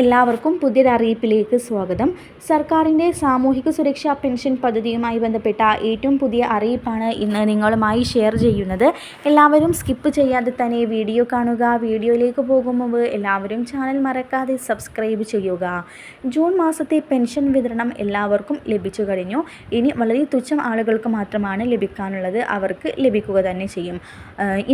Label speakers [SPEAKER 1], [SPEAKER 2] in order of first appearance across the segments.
[SPEAKER 1] എല്ലാവർക്കും പുതിയൊരറിയിപ്പിലേക്ക് സ്വാഗതം. സർക്കാരിന്റെ സാമൂഹിക സുരക്ഷാ പെൻഷൻ പദ്ധതിയുമായി ബന്ധപ്പെട്ട ഏറ്റവും പുതിയ അറിയിപ്പാണ് ഇന്ന് നിങ്ങളുമായി ഷെയർ ചെയ്യുന്നത്. എല്ലാവരും സ്കിപ്പ് ചെയ്യാതെ തന്നെ വീഡിയോ കാണുക. വീഡിയോയിലേക്ക് പോകും മുമ്പ് എല്ലാവരും ചാനൽ മറക്കാതെ സബ്സ്ക്രൈബ് ചെയ്യുക. ജൂൺ മാസത്തെ പെൻഷൻ വിതരണം എല്ലാവർക്കും ലഭിച്ചു കഴിഞ്ഞു. ഇനി വളരെ തുച്ഛം ആളുകൾക്ക് മാത്രമാണ് ലഭിക്കാനുള്ളത്. അവർക്ക് ലഭിക്കുക തന്നെ ചെയ്യും.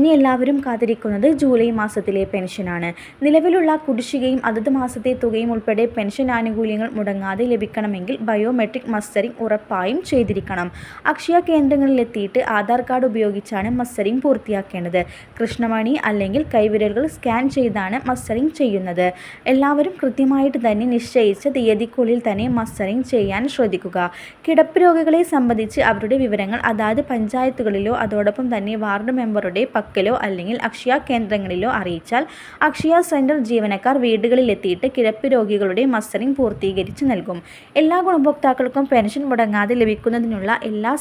[SPEAKER 1] ഇനി എല്ലാവരും കാത്തിരിക്കുന്നത് ജൂലൈ മാസത്തിലെ പെൻഷനാണ്. നിലവിലുള്ള കുടിശ്ശികയും അതത് മാസത്തെ തുകയും ഉൾപ്പെടെ പെൻഷൻ ആനുകൂല്യങ്ങൾ മുടങ്ങാതെ ലഭിക്കണമെങ്കിൽ ബയോമെട്രിക് മസ്റ്ററിംഗ് ഉറപ്പായും ചെയ്തിരിക്കണം. അക്ഷയ കേന്ദ്രങ്ങളിലെത്തിയിട്ട് ആധാർ കാർഡ് ഉപയോഗിച്ചാണ് മസ്റ്ററിംഗ് പൂർത്തിയാക്കേണ്ടത്. കൃഷ്ണമണി അല്ലെങ്കിൽ കൈവിരലുകൾ സ്കാൻ ചെയ്താണ് മസ്റ്ററിംഗ് ചെയ്യുന്നത്. എല്ലാവരും കൃത്യമായിട്ട് തന്നെ നിശ്ചയിച്ച തീയതിക്കുള്ളിൽ തന്നെ മസ്റ്ററിംഗ് ചെയ്യാൻ ശ്രദ്ധിക്കുക. കിടപ്പ് രോഗികളെ സംബന്ധിച്ച് അവരുടെ വിവരങ്ങൾ അതാത് പഞ്ചായത്തുകളിലോ അതോടൊപ്പം തന്നെ വാർഡ് മെമ്പറുടെ പക്കലോ അല്ലെങ്കിൽ അക്ഷയ കേന്ദ്രങ്ങളിലോ അറിയിച്ചാൽ അക്ഷയ സെന്റർ ജീവനക്കാർ വീടുകളിലെത്തിയിട്ട് കിടപ്പ് രോഗികളുടെ മസ്റ്ററിംഗ് പൂർത്തീകരിച്ച് നൽകും. എല്ലാ ഗുണഭോക്താക്കൾക്കും പെൻഷൻ മുടങ്ങാതെ ലഭിക്കുന്നതിനുള്ള എല്ലാ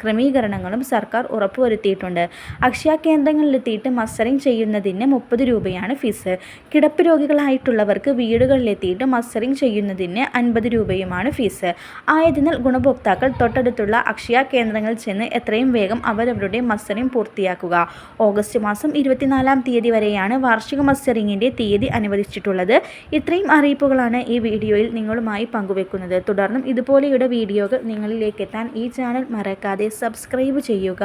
[SPEAKER 1] ക്രമീകരണങ്ങളും സർക്കാർ ഉറപ്പുവരുത്തിയിട്ടുണ്ട്. അക്ഷയ കേന്ദ്രങ്ങളിലെത്തിയിട്ട് മസ്റ്ററിംഗ് ചെയ്യുന്നതിന് മുപ്പത് രൂപയാണ് ഫീസ്. കിടപ്പ് രോഗികളായിട്ടുള്ളവർക്ക് വീടുകളിലെത്തിയിട്ട് മസ്റ്ററിംഗ് ചെയ്യുന്നതിന് അൻപത് രൂപയുമാണ് ഫീസ്. ആയതിനാൽ ഗുണഭോക്താക്കൾ തൊട്ടടുത്തുള്ള അക്ഷയ കേന്ദ്രങ്ങളിൽ ചെന്ന് എത്രയും വേഗം അവരവരുടെ മസ്റ്ററിംഗ് പൂർത്തിയാക്കുക. ഓഗസ്റ്റ് മാസം ഇരുപത്തിനാലാം തീയതി വരെയാണ് വാർഷിക മസ്റ്ററിംഗിന്റെ തീയതി അനുവദിച്ചിട്ടുള്ളത്. ഇത്രയും അറിയിപ്പുകളാണ് ഈ വീഡിയോയിൽ നിങ്ങളുമായി പങ്കുവെക്കുന്നത്. തുടർന്നും ഇതുപോലെയുള്ള വീഡിയോകൾ നിങ്ങളിലേക്ക് എത്താൻ ഈ ചാനൽ മറക്കാതെ സബ്സ്ക്രൈബ് ചെയ്യുക.